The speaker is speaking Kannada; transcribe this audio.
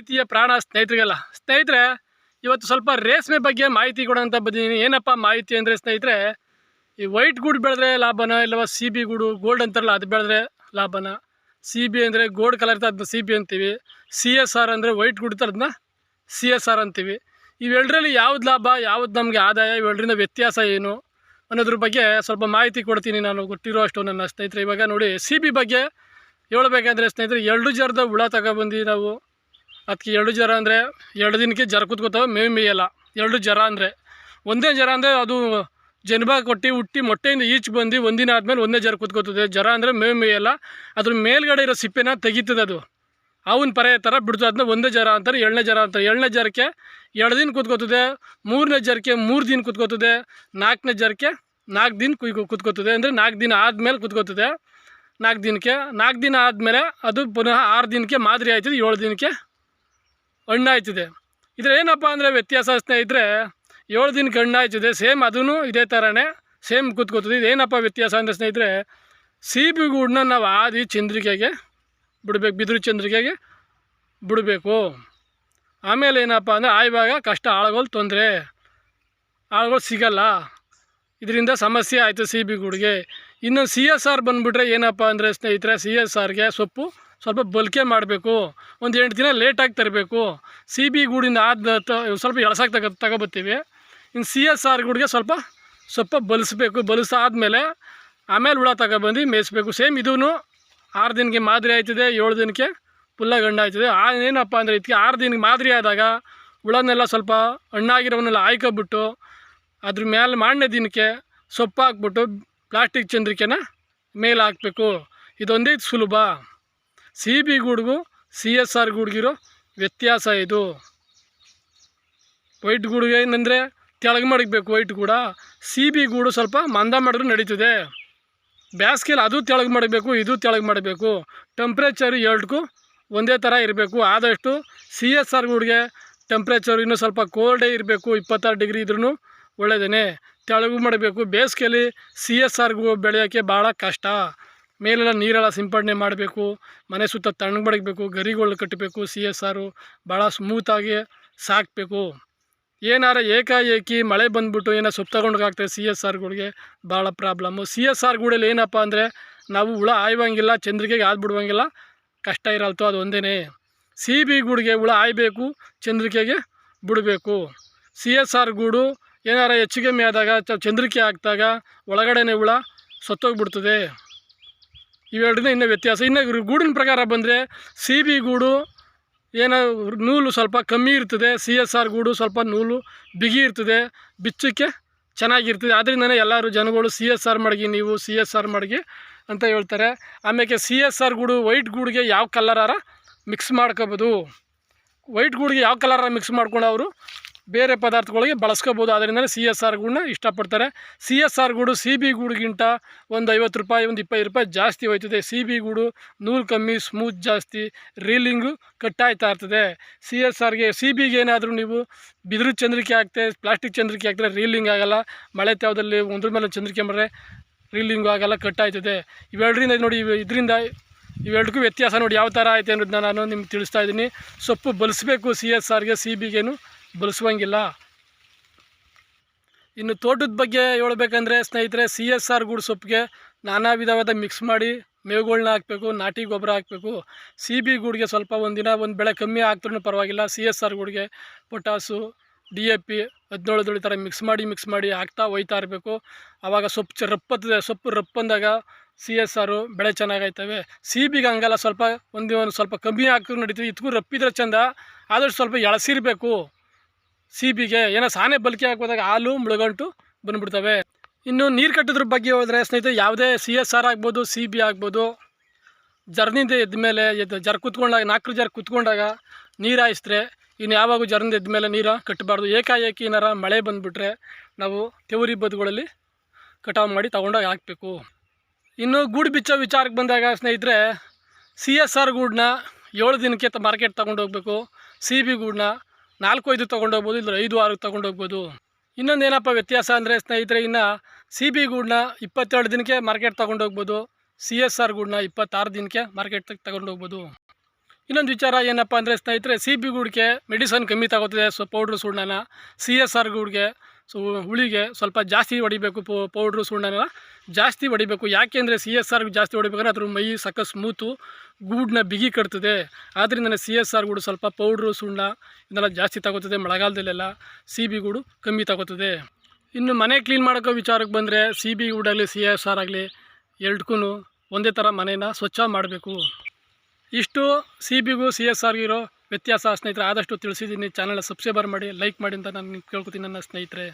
ಪ್ರೀತಿಯ ಪ್ರಾಣ ಸ್ನೇಹಿತರಿಗೆಲ್ಲ. ಸ್ನೇಹಿತರೆ, ಇವತ್ತು ಸ್ವಲ್ಪ ರೇಷ್ಮೆ ಬಗ್ಗೆ ಮಾಹಿತಿ ಕೊಡೋಂಥ ಬಂದಿದ್ದೀನಿ. ಏನಪ್ಪ ಮಾಹಿತಿ ಅಂದರೆ ಸ್ನೇಹಿತರೆ, ಈ ವೈಟ್ ಗುಡ್ ಬೆಳೆದ್ರೆ ಲಾಭನ, ಇಲ್ಲವ ಸಿ ಬಿ ಗೂಡು ಗೋಲ್ಡ್ ಅಂತಾರಲ್ಲ, ಅದು ಬೆಳೆದ್ರೆ ಲಾಭನ? ಸಿ ಬಿ ಅಂದರೆ ಗೋಲ್ಡ್ ಕಲರ್ ಇರ್ತದೆ, ಅದನ್ನ ಸಿ ಬಿ ಅಂತೀವಿ. ಸಿ ಎಸ್ ಆರ್ ಅಂದರೆ ವೈಟ್ ಗುಡ್ ಇರ್ತದೆ, ಅದನ್ನ ಸಿ ಎಸ್ ಆರ್ ಅಂತೀವಿ. ಇವೆಲ್ಲರಲ್ಲಿ ಯಾವ್ದು ಲಾಭ, ಯಾವ್ದು ನಮಗೆ ಆದಾಯ ಇವೆಲ್ಲರಿಂದ ವ್ಯತ್ಯಾಸ ಏನು ಅನ್ನೋದ್ರ ಬಗ್ಗೆ ಸ್ವಲ್ಪ ಮಾಹಿತಿ ಕೊಡ್ತೀನಿ ನಾನು, ಗೊತ್ತಿರೋ ಅಷ್ಟು ನನ್ನ ಸ್ನೇಹಿತರೆ. ಇವಾಗ ನೋಡಿ ಸಿ ಬಿ ಬಗ್ಗೆ ಹೇಳಬೇಕಂದ್ರೆ ಸ್ನೇಹಿತರೆ, ಎರಡು ಜರದ ಹುಳ ತಗೊಬಂದು ನಾವು. ಅದಕ್ಕೆ ಎರಡು ಜರ ಅಂದರೆ ಎರಡು ದಿನಕ್ಕೆ ಜರ ಕೂತ್ಕೋತಾವೆ, ಮೇವು ಮೇಯಲ್ಲ. ಎರಡು ಜರ ಅಂದರೆ ಒಂದೇ ಜರ ಅಂದರೆ ಅದು ಜನ್ಮ ಕೊಟ್ಟು, ಹುಟ್ಟಿ, ಮೊಟ್ಟೆಯಿಂದ ಈಚೆ ಬಂದು ಒಂದಿನ ಆದಮೇಲೆ ಒಂದೇ ಜರ ಕೂತ್ಕೋತದೆ. ಜರ ಅಂದರೆ ಮೇವು ಮೇಯಲ್ಲ, ಅದ್ರ ಮೇಲ್ಗಡೆ ಇರೋ ಸಿಪ್ಪೆನ ತೆಗಿತದೆ ಅದು. ಅವನ ಪರೆ ಥರ ಬಿಡ್ತದೆ ಅದನ್ನ ಒಂದೇ ಜರ ಅಂತಾರೆ ಎರಡನೇ ಜರ ಅಂತಾರೆ. ಎರಡನೇ ಜರಕ್ಕೆ ಎರಡು ದಿನ ಕೂತ್ಕೋತದೆ, ಮೂರನೇ ಜರಕ್ಕೆ ಮೂರು ದಿನ ಕೂತ್ಕೋತದೆ, ನಾಲ್ಕನೇ ಜರಕ್ಕೆ ನಾಲ್ಕು ದಿನ ಕುಯ್ ಕೂತ್ಕೋತದೆ. ಅಂದರೆ ನಾಲ್ಕು ದಿನ ಆದಮೇಲೆ ಕೂತ್ಕೋತದೆ. ನಾಲ್ಕು ದಿನಕ್ಕೆ, ನಾಲ್ಕು ದಿನ ಆದಮೇಲೆ ಅದು ಪುನಃ ಆರು ದಿನಕ್ಕೆ ಮಾದರಿ ಆಯ್ತದೆ, ಏಳು ದಿನಕ್ಕೆ ಹಣ್ಣು ಇದ್ರೆ ಇದ್ರ ಏನಪ್ಪ ಅಂದರೆ ವ್ಯತ್ಯಾಸ ಸ್ನೇಹಿತರೆ ಏಳು ದಿನಕ್ಕೆ ಹಣ್ಣಾಯ್ತಿದೆ, ಸೇಮ್ ಅದೂ ಇದೇ ಥರನೇ ಸೇಮ್ ಕೂತ್ಕೋತದೆ. ಇದೇನಪ್ಪ ವ್ಯತ್ಯಾಸ ಅಂದರೆ ಸ್ನೇಹಿತರೆ ಸೀಬಿ ಗೂಡನ್ನ ನಾವು ಆದಿ ಚಂದ್ರಿಕೆಗೆ ಬಿಡಬೇಕು, ಬಿದಿರು ಚಂದ್ರಿಕೆಗೆ ಬಿಡಬೇಕು. ಆಮೇಲೆ ಏನಪ್ಪ ಅಂದರೆ ಆಯುವಾಗ ಕಷ್ಟ ಆಳುಗಳು ತೊಂದರೆ ಆಳುಗಳು ಸಿಗಲ್ಲ. ಇದರಿಂದ ಸಮಸ್ಯೆ ಆಯಿತು ಸಿ ಬಿ ಗೂಡಿಗೆ ಇನ್ನು ಸಿ ಎಸ್ ಆರ್ ಬಂದುಬಿಟ್ರೆ ಏನಪ್ಪ ಅಂದರೆ ಸ್ನೇಹಿತರೆ, ಸಿ ಎಸ್ ಆರ್ಗೆ ಸೊಪ್ಪು ಸ್ವಲ್ಪ ಬಲ್ಕೆ ಮಾಡಬೇಕು. ಒಂದು ಎಂಟು ದಿನ ಲೇಟಾಗಿ ತರಬೇಕು. ಸಿ ಬಿ ಗೂಡಿಂದ ಆದ ಸ್ವಲ್ಪ ಎಳಸಾಗಿ ತಗೋ, ತಗೊಬತ್ತೀವಿ. ಇನ್ನು ಸಿ ಎಸ್ ಆರ್ ಗೂಡಿಗೆ ಸ್ವಲ್ಪ ಸ್ವಲ್ಪ ಬಲಿಸ್ಬೇಕು. ಬಲಿಸಾದ್ಮೇಲೆ ಆಮೇಲೆ ಹುಳ ತಗೊಬಂದು ಮೇಯಿಸ್ಬೇಕು. ಸೇಮ್ ಇದೂ ಆರು ದಿನಕ್ಕೆ ಮಾದರಿ ಆಯ್ತದೆ, ಏಳು ದಿನಕ್ಕೆ ಪುಲ್ಲ ಗಂಡ ಆಯ್ತದೆ. ಆ ಏನಪ್ಪ ಅಂದರೆ ಇದಕ್ಕೆ ಆರು ದಿನಕ್ಕೆ ಮಾದರಿ ಆದಾಗ ಹುಳನೆಲ್ಲ ಸ್ವಲ್ಪ ಹಣ್ಣಾಗಿರೋವನ್ನೆಲ್ಲ ಆಯ್ಕೊಬಿಟ್ಟು ಅದ್ರ ಮೇಲೆ ಮಾರನೇ ದಿನಕ್ಕೆ ಸೊಪ್ಪು ಹಾಕ್ಬಿಟ್ಟು ಪ್ಲಾಸ್ಟಿಕ್ ಚಂದ್ರಿಕೆನ ಮೇಲೆ ಹಾಕಬೇಕು. ಇದೊಂದೇ ಸುಲಭ. ಸಿ ಬಿ ಗೂಡ್ಗೂ ಸಿ ಎಸ್ ಆರ್ ಗೂಡ್ಗಿರೋ ವ್ಯತ್ಯಾಸ ಇದು. ವೈಟ್ ಗೂಡ್ಗೆ ಏನಂದರೆ ತೆಳಗೆ ಮಡಗಬೇಕು ವೈಟ್ ಗೂಡ ಸಿ ಬಿ ಗೂಡು ಸ್ವಲ್ಪ ಮಂದ ಮಾಡಿದ್ರು ನಡೀತದೆ. ಬೇಸಿಗೆಲಿ ಅದು ತೆಳಗೆ ಮಾಡಬೇಕು ಇದು ತೆಳಗೆ ಮಾಡಬೇಕು ಟೆಂಪ್ರೇಚರ್ ಎರಡಕ್ಕೂ ಒಂದೇ ಥರ ಇರಬೇಕು. ಆದಷ್ಟು ಸಿ ಎಸ್ ಆರ್ ಗೂಡ್ಗೆ ಟೆಂಪ್ರೇಚರ್ ಇನ್ನೂ ಸ್ವಲ್ಪ ಕೋಲ್ಡೇ ಇರಬೇಕು, ಇಪ್ಪತ್ತಾರು ಡಿಗ್ರಿ ಇದ್ರೂ ಒಳ್ಳೆಯದೇ ತೆಳಗು ಮಾಡಬೇಕು ಬೇಸಿಗೆಯಲ್ಲಿ ಸಿ ಎಸ್ ಆರ್ಗೂ ಬೆಳೆಯೋಕ್ಕೆ ಭಾಳ ಕಷ್ಟ. ಮೇಲೆಲ್ಲ ನೀರೆಲ್ಲ ಸಿಂಪಡಣೆ ಮಾಡಬೇಕು, ಮನೆ ಸುತ್ತ ತಣ್ಣಗೆ ಬಡಗಬೇಕು ಗರಿಗಳು ಕಟ್ಟಬೇಕು ಸಿ ಎಸ್ ಆರು ಭಾಳ ಸ್ಮೂತಾಗಿ ಸಾಕಬೇಕು. ಏನಾರ ಏಕಾಏಕಿ ಮಳೆ ಬಂದ್ಬಿಟ್ಟು ಏನೋ ಸೊಪ್ಪು ತಗೊಂಡು ಆಗ್ತದೆ ಸಿ ಎಸ್ ಆರ್ಗಳಿಗೆ ಭಾಳ ಪ್ರಾಬ್ಲಮ್ಮು ಸಿ ಎಸ್ ಆರ್ಗಳಲ್ಲಿ ಏನಪ್ಪ ಅಂದರೆ ನಾವು ಹುಳ ಆಯ್ವಂಗಿಲ್ಲ, ಚಂದ್ರಿಕೆಗೆ ಆದ್ಬಿಡುವಂಗಿಲ್ಲ ಕಷ್ಟ ಇರಲ್ತು, ಅದು ಒಂದೇ ಸಿ ಬಿ ಗೂಡಿಗೆ ಹುಳ ಆಯ್ಬೇಕು, ಚಂದ್ರಿಕೆಗೆ ಬಿಡಬೇಕು. ಸಿ ಎಸ್ ಆರ್ ಗೂಡು ಏನಾರ ಹೆಚ್ಚು ಕಮ್ಮಿ ಆದಾಗ ಚಂದ್ರಿಕೆ ಹಾಕಿದಾಗ ಒಳಗಡೆನೇ ಹುಳ ಸತ್ತೋಗ್ಬಿಡ್ತದೆ. ಇವೆರಡನೇ ಇನ್ನೂ ವ್ಯತ್ಯಾಸ. ಇನ್ನು ಗೂಡಿನ ಪ್ರಕಾರ ಬಂದರೆ ಸಿ ಬಿ ಗೂಡು, ಏನೋ ನೂಲು ಸ್ವಲ್ಪ ಕಮ್ಮಿ ಇರ್ತದೆ. ಸಿ ಎಸ್ ಆರ್ ಗೂಡು ಸ್ವಲ್ಪ ನೂಲು ಬಿಗಿ ಇರ್ತದೆ. ಬಿಚ್ಚಕ್ಕೆ ಚೆನ್ನಾಗಿರ್ತದೆ. ಆದ್ದರಿಂದನೇ ಎಲ್ಲರೂ ಜನಗಳು ಸಿ ಎಸ್ ಆರ್ ಮಡಗಿ, ನೀವು ಸಿ ಎಸ್ ಆರ್ ಮಡಗಿ ಅಂತ ಹೇಳ್ತಾರೆ. ಆಮೇಲೆ ಸಿ ಎಸ್ ಆರ್ ಗೂಡು ವೈಟ್ ಗೂಡಿಗೆ ಯಾವ ಕಲರಾರ ಮಿಕ್ಸ್ ಮಾಡ್ಕೋಬೋದು. ವೈಟ್ ಗೂಡಿಗೆ ಯಾವ ಕಲರ ಮಿಕ್ಸ್ ಮಾಡ್ಕೊಂಡು ಅವರು ಬೇರೆ ಪದಾರ್ಥಗಳಿಗೆ ಬಳಸ್ಕೋಬೋದು. ಅದರಿಂದ ಸಿ ಎಸ್ ಆರ್ ಗೂಡನ್ನ ಇಷ್ಟಪಡ್ತಾರೆ. ಸಿ ಎಸ್ ಆರ್ ಗೂಡು ಸಿ ಬಿ ಗೂಡುಗಿಂತ ಒಂದು ಐವತ್ತು ರೂಪಾಯಿ, ಒಂದು ಇಪ್ಪತ್ತು ರೂಪಾಯಿ ಜಾಸ್ತಿ ಹೋಯ್ತದೆ. ಸಿ ಬಿ ಗೂಡು ನೂಲು ಕಮ್ಮಿ, ಸ್ಮೂತ್ ಜಾಸ್ತಿ, ರೀಲಿಂಗು ಕಟ್ಟಾಯ್ತಾ ಇರ್ತದೆ. ಸಿ ಎಸ್ ಆರ್ಗೆ ಸಿ ಬಿಗೆ ಏನಾದರೂ ನೀವು ಬಿದಿರು ಚಂದ್ರಿಕೆ ಹಾಕ್ತೆ, ಪ್ಲಾಸ್ಟಿಕ್ ಚಂದ್ರಿಕೆ ಹಾಕಿದ್ರೆ ರೀಲಿಂಗ್ ಆಗೋಲ್ಲ. ಮಳೆ ತಾವದಲ್ಲಿ ಒಂದ್ರ ಮೇಲೆ ಚಂದ್ರಿಕೆ ಮಾಡಿದ್ರೆ ರೀಲಿಂಗು ಆಗೋಲ್ಲ, ಕಟ್ಟಾಯ್ತದೆ. ಇವೆರಡರಿಂದ ನೋಡಿ ಇದರಿಂದ ಇವೆರಡಕ್ಕೂ ವ್ಯತ್ಯಾಸ ನೋಡಿ ಯಾವ ಥರ ಐತೆ ಅನ್ನೋದನ್ನ ನಾನು ನಿಮ್ಗೆ ತಿಳಿಸ್ತಾ ಇದ್ದೀನಿ. ಸೊಪ್ಪು ಬಳಸಬೇಕು ಸಿ ಎಸ್ ಆರ್ಗೆ ಸಿ ಬಿಗೇನು ಬಲಿಸುವಂಗಿಲ್ಲ ಇನ್ನು ತೋಟದ ಬಗ್ಗೆ ಹೇಳ್ಬೇಕಂದ್ರೆ ಸ್ನೇಹಿತರೆ ಸಿ ಎಸ್ ಆರ್ ಗೂಡು ಸೊಪ್ಪಿಗೆ ನಾನಾ ವಿಧವಾದ ಮಿಕ್ಸ್ ಮಾಡಿ ಮೇವುಗಳನ್ನ ಹಾಕಬೇಕು, ನಾಟಿ ಗೊಬ್ಬರ ಹಾಕಬೇಕು. ಸಿ ಬಿ ಗೂಡಿಗೆ ಸ್ವಲ್ಪ ಒಂದಿನ ಒಂದು ಬೆಳೆ ಕಮ್ಮಿ ಆಗ್ದ್ರೂ ಪರವಾಗಿಲ್ಲ. ಸಿ ಎಸ್ ಆರ್ ಗೂಡಿಗೆ ಪೊಟಾಸು ಡಿ ಎ ಪಿ ಹದಿನೇಳು ಹದಿನೇಳು ಥರ ಮಿಕ್ಸ್ ಮಾಡಿ ಮಿಕ್ಸ್ ಮಾಡಿ ಹಾಕ್ತಾ ಹೋಯ್ತಾ ಇರಬೇಕು. ಆವಾಗ ಸೊಪ್ಪು ಚ ರಪ್ಪತ್ತದೆ ಸೊಪ್ಪು ರಪ್ಪಂದಾಗ ಸಿ ಎಸ್ ಆರು ಬೆಳೆ ಚೆನ್ನಾಗಾಯ್ತವೆ ಸಿ ಬಿಗೆ ಹಂಗಲ್ಲ, ಸ್ವಲ್ಪ ಒಂದು ಒಂದು ಸ್ವಲ್ಪ ಕಮ್ಮಿ ಹಾಕಿದ್ರು ನಡೀತೀವಿ ಇದಕ್ಕೂ ರಪ್ಪಿದ್ರೆ ಚಂದ ಆದಷ್ಟು ಸ್ವಲ್ಪ ಎಳಸಿರಬೇಕು. ಸಿ ಬಿಗೆ ಏನೋ ಸಾನೆ ಬಲ್ಕಿ ಹಾಕೋದಾಗ ಹಾಲು, ಮುಳುಗಂಟು ಬಂದ್ಬಿಡ್ತವೆ. ಇನ್ನು ನೀರು ಕಟ್ಟಿದ್ರ ಬಗ್ಗೆ ಹೋದರೆ ಸ್ನೇಹಿತರೆ, ಯಾವುದೇ ಸಿ ಎಸ್ ಆರ್ ಆಗ್ಬೋದು, ಸಿ ಬಿ ಆಗ್ಬೋದು, ಜರ್ನಿಂದ ಎದ್ದ ಮೇಲೆ ಎದ್ದು, ಜರ್ ಕುತ್ಕೊಂಡಾಗ, ನಾಲ್ಕು ಜರ್ ಕುತ್ಕೊಂಡಾಗ ನೀರು ಹಾಯಿಸಿದ್ರೆ ಇನ್ನು ಯಾವಾಗ ಜರ್ನಿಂದ ಎದ್ದ ಮೇಲೆ ನೀರು ಕಟ್ಟಬಾರ್ದು. ಏಕಾಏಕಿ ಏನಾರ ಮಳೆ ಬಂದುಬಿಟ್ರೆ ನಾವು ತೆವರಿ ಬದುಗಳಲ್ಲಿ ಕಟಾವು ಮಾಡಿ ತಗೊಂಡೋಗಿ ಹಾಕಬೇಕು. ಇನ್ನು ಗೂಡು ಬಿಚ್ಚೋ ವಿಚಾರಕ್ಕೆ ಬಂದಾಗ ಸ್ನೇಹಿತರೆ, ಸಿ ಎಸ್ ಆರ್ ಗೂಡನ್ನ ಏಳು ದಿನಕ್ಕೆ ಮಾರ್ಕೆಟ್ ತೊಗೊಂಡು ಹೋಗ್ಬೇಕು ಸಿ ಬಿ ಗೂಡನ್ನ ನಾಲ್ಕು ಐದು ತೊಗೊಂಡೋಗ್ಬೋದು ಇಲ್ಲ ಐದು ಆರು ತೊಗೊಂಡೋಗ್ಬೋದು. ಇನ್ನೊಂದು ಏನಪ್ಪ ವ್ಯತ್ಯಾಸ ಅಂದರೆ ಸ್ನೇಹಿತರೆ, ಇನ್ನು ಸಿ ಬಿ ಗೂಡ್ನ ಇಪ್ಪತ್ತೆರಡು ದಿನಕ್ಕೆ ಮಾರ್ಕೆಟ್ ತೊಗೊಂಡೋಗ್ಬೋದು. ಸಿ ಎಸ್ ಆರ್ ಗೂಡ್ನ ಇಪ್ಪತ್ತಾರು ದಿನಕ್ಕೆ ಮಾರ್ಕೆಟ್ ತಗೊಂಡೋಗ್ಬೋದು. ಇನ್ನೊಂದು ವಿಚಾರ ಏನಪ್ಪ ಅಂದರೆ ಸ್ನೇಹಿತರೆ ಸಿ ಬಿ ಗೂಡ್ಗೆ ಮೆಡಿಸನ್ ಕಮ್ಮಿ ತಗೋತದೆ, ಸೊ ಪೌಡ್ರ್ ಸುಣ್ಣನ. ಸಿ ಎಸ್ ಆರ್ ಗೂಡಿಗೆ ಸೊ, ಹುಳಿಗೆ ಸ್ವಲ್ಪ ಜಾಸ್ತಿ ಹೊಡಿಬೇಕು ಪೌಡ್ರು ಸುಣ್ಣನ ಜಾಸ್ತಿ ಹೊಡಿಬೇಕು. ಯಾಕೆಂದರೆ ಸಿ ಎಸ್ ಆರ್ಗೆ ಜಾಸ್ತಿ ಹೊಡಿಬೇಕಂದ್ರೆ ಅದ್ರ ಮೈ ಸಕ್ಕ ಸ್ಮೂತು, ಗೂಡನ್ನ ಬಿಗಿ ಕಟ್ತದೆ. ಆದ್ದರಿಂದ ಸಿ ಎಸ್ ಆರ್ ಗೂಡು ಸ್ವಲ್ಪ ಪೌಡ್ರು, ಸುಣ್ಣ ಇದನ್ನೆಲ್ಲ ಜಾಸ್ತಿ ತಗೋತದೆ. ಮಳೆಗಾಲದಲ್ಲೆಲ್ಲ ಸಿ ಬಿ ಗೂಡು ಕಮ್ಮಿ ತಗೋತದೆ. ಇನ್ನು ಮನೆ ಕ್ಲೀನ್ ಮಾಡೋಕ್ಕೋ ವಿಚಾರಕ್ಕೆ ಬಂದರೆ ಸಿ ಬಿ ಗೂಡಾಗಲಿ ಸಿ ಎಸ್ ಆರ್ ಆಗಲಿ ಎರಡಕ್ಕೂ ಒಂದೇ ಥರ ಮನೇನ ಸ್ವಚ್ಛ ಮಾಡಬೇಕು. ಇಷ್ಟು ಸಿ ಬಿಗೂ ಸಿ ಎಸ್ ಆರ್ಗಿರೋ ವ್ಯತ್ಯಾಸ ಸ್ನೇಹಿತರೆ ಆದಷ್ಟು ತಿಳಿಸಿದ್ದೀನಿ ಚಾನಲ್ ಸಬ್ಸ್ಕ್ರೈಬರ್ ಮಾಡಿ ಲೈಕ್ ಮಾಡಿ ಅಂತ ನಾನು ಕೇಳ್ಕೊತೀನಿ ನನ್ನ ಸ್ನೇಹಿತರೆ.